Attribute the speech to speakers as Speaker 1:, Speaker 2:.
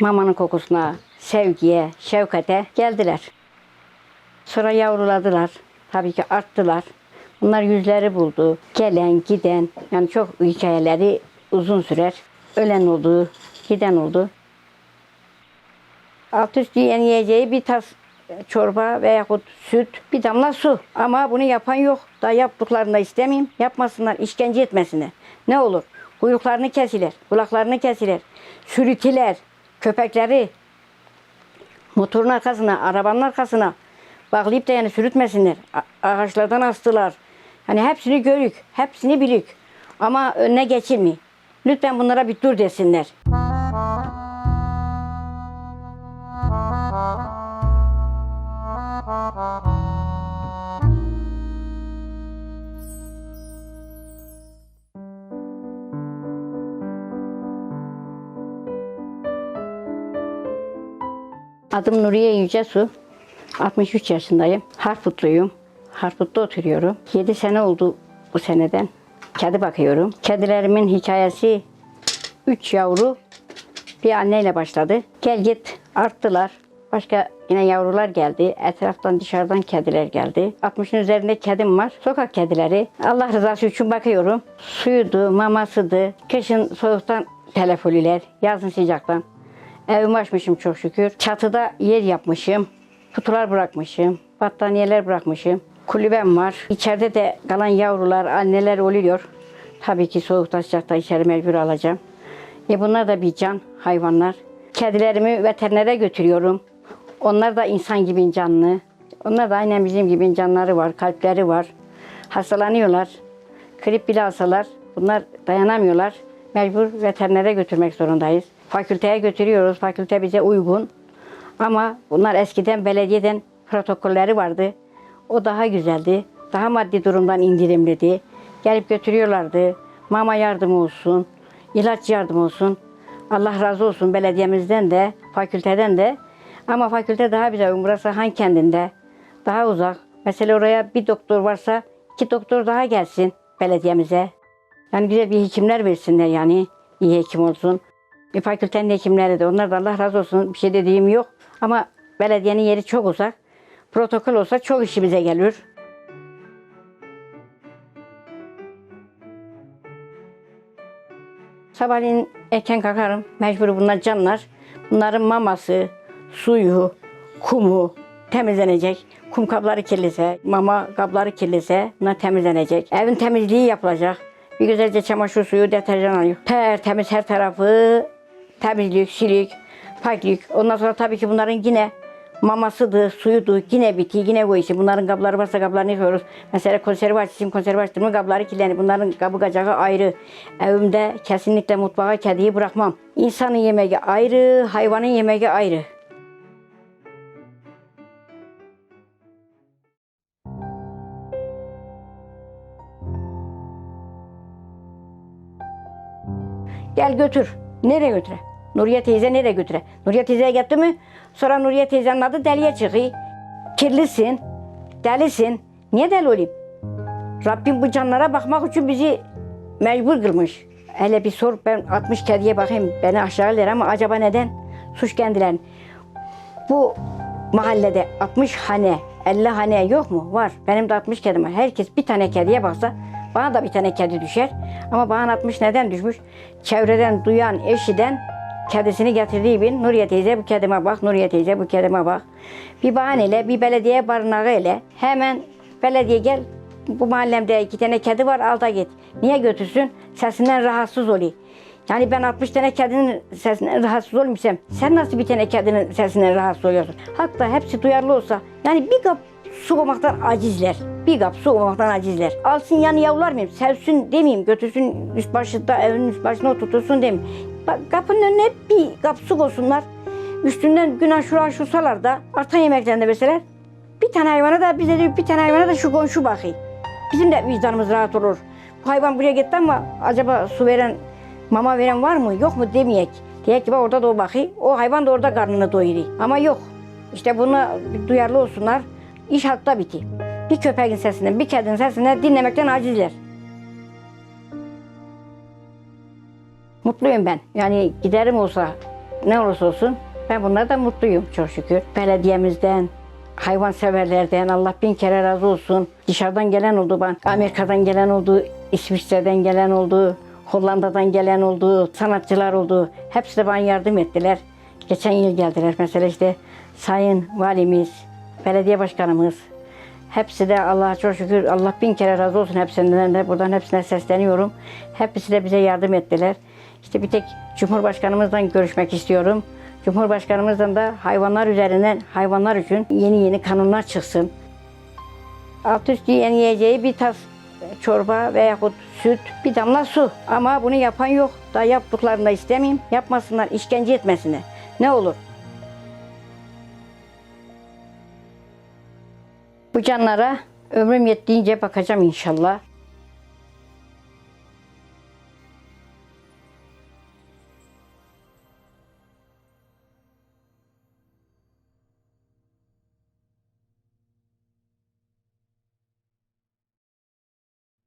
Speaker 1: Mamanın kokusuna, sevgiye, şefkate geldiler. Sonra yavruladılar. Tabii ki arttılar. Bunlar yüzleri buldu. Gelen, giden, yani çok hikayeleri uzun sürer. Ölen oldu, giden oldu. Alt üst yiyen yiyeceği bir tas çorba veyahut süt, bir damla su. Ama bunu yapan yok. Daha yaptıklarını da istemeyeyim. Yapmasınlar, işkence etmesinler. Ne olur? Kuyruklarını kesilir, kulaklarını kesilir, sürütüler, köpekleri motorun arkasına, arabanın arkasına bağlayıp da yani sürütmesinler. Ağaçlardan astılar. Hani hepsini görük, hepsini bilük. Ama önüne geçilmeyin. Lütfen bunlara bir dur desinler. Adım Nuriye Yücesu. 63 yaşındayım. Harputluyum. Harput'ta oturuyorum. 7 sene oldu bu seneden. Kedi bakıyorum. Kedilerimin hikayesi 3 yavru bir anneyle başladı. Gel git arttılar. Başka yine yavrular geldi. Etraftan dışarıdan kediler geldi. 60'ın üzerinde kedim var. Sokak kedileri. Allah rızası için bakıyorum. Suyudu, mamasıdı. Kışın soğuktan telefoliler. Yazın sıcaktan. Evimi açmışım çok şükür. Çatıda yer yapmışım. Kutular bırakmışım. Battaniyeler bırakmışım. Kulübem var. İçeride de kalan yavrular, anneler oluyor. Tabii ki soğukta sıcakta içeri mecbur alacağım. E bunlar da bir can hayvanlar. Kedilerimi veterinere götürüyorum. Onlar da insan gibi canlı. Onlar da aynen bizim gibi canları var, kalpleri var. Hastalanıyorlar. Grip bile alsalar bunlar dayanamıyorlar. Mecbur veterinere götürmek zorundayız. Fakülteye götürüyoruz. Fakülte bize uygun. Ama bunlar eskiden belediyeden protokolleri vardı. O daha güzeldi. Daha maddi durumdan indirimliydi. Gelip götürüyorlardı. Mama yardımı olsun, ilaç yardımı olsun. Allah razı olsun belediyemizden de, fakülteden de. Ama fakülte daha bize. Burası Han kendinde. Daha uzak. Mesela oraya bir doktor varsa iki doktor daha gelsin belediyemize. Yani güzel bir hekimler versinler yani. iyi hekim olsun. Bir fakültenin hekimleri de onlar da Allah razı olsun bir şey dediğim yok. Ama belediyenin yeri çok uzak. Protokol olsa çok işimize gelir. Sabahleyin erken kalkarım. Mecbur bunlar canlar. Bunların maması, suyu, kumu temizlenecek. Kum kapları kirlise, mama kapları kirlise bunlar temizlenecek. Evin temizliği yapılacak. Bir güzelce çamaşır suyu, deterjan alıyor. Tertemiz her tarafı temizlik, silik, paklik. Ondan sonra tabii ki bunların yine mamasıdır, suyudur, yine biti, yine işi. Bunların kapları varsa kaplarını yıkıyoruz. Mesela konserve açayım, konserve açtım mı kapları kirlenir. Bunların kabı kacağı ayrı. Evimde kesinlikle mutfağa kediyi bırakmam. İnsanın yemeği ayrı, hayvanın yemeği ayrı. Gel götür. Nereye götüre? Nuriye teyze nereye götüre? Nuriye teyzeye gitti mi? Sonra Nuriye teyzenin adı deliye çıkıyor. Kirlisin, delisin. Niye deli olayım? Rabbim bu canlara bakmak için bizi mecbur kılmış. Hele bir sor ben 60 kediye bakayım beni aşağılar ama acaba neden? Suç kendilerin. Bu mahallede 60 hane, 50 hane yok mu? Var. Benim de 60 kedim var. Herkes bir tane kediye baksa bana da bir tane kedi düşer. Ama bana 60 neden düşmüş? Çevreden duyan, eşiden kedisini getirdiği bin Nuriye teyze bu kedime bak, Nuriye teyze bu kedime bak. Bir bahaneyle, bir belediye barınağı ile hemen belediye gel bu mahallemde iki tane kedi var al da git. Niye götürsün? Sesinden rahatsız oluyor. Yani ben 60 tane kedinin sesinden rahatsız olmuşsam sen nasıl bir tane kedinin sesinden rahatsız oluyorsun? Hatta hepsi duyarlı olsa yani bir kap su koymaktan acizler. Bir kap su koymaktan acizler. Alsın yani yavrular mıyım? Sevsin demeyeyim. Götürsün üst başında evin üst başına oturtursun demeyeyim. Bak kapının önüne bir kap su koysunlar. Üstünden günah şura şursalar da artan yemekten de mesela bir tane hayvana da bize de bir tane hayvana da şu komşu bakayım. Bizim de vicdanımız rahat olur. Bu hayvan buraya gitti ama acaba su veren, mama veren var mı yok mu demeyek. Diyek ki bak orada da o bakıyor. O hayvan da orada karnını doyuruyor. Ama yok. İşte buna duyarlı olsunlar. İş hatta biti. Bir köpeğin sesinden, bir kedinin sesinden dinlemekten acizler. Mutluyum ben. Yani giderim olsa ne olursa olsun ben bunlardan mutluyum çok şükür. Belediyemizden, hayvanseverlerden Allah bin kere razı olsun. Dışarıdan gelen oldu, ben Amerika'dan gelen oldu, İsviçre'den gelen oldu, Hollanda'dan gelen oldu, sanatçılar oldu. Hepsi de bana yardım ettiler. Geçen yıl geldiler mesela işte Sayın Valimiz, Belediye Başkanımız, Hepsi de Allah'a çok şükür Allah bin kere razı olsun hepsinden de buradan hepsine sesleniyorum. Hepsi de bize yardım ettiler. İşte bir tek Cumhurbaşkanımızdan görüşmek istiyorum. Cumhurbaşkanımızdan da hayvanlar üzerinden hayvanlar için yeni yeni kanunlar çıksın. Alt üstü yiyeceği bir tas çorba veyahut süt, bir damla su. Ama bunu yapan yok. Daha yaptıklarını da istemeyeyim. Yapmasınlar, işkence etmesinler. Ne olur. Bu canlara ömrüm yettiğince bakacağım inşallah.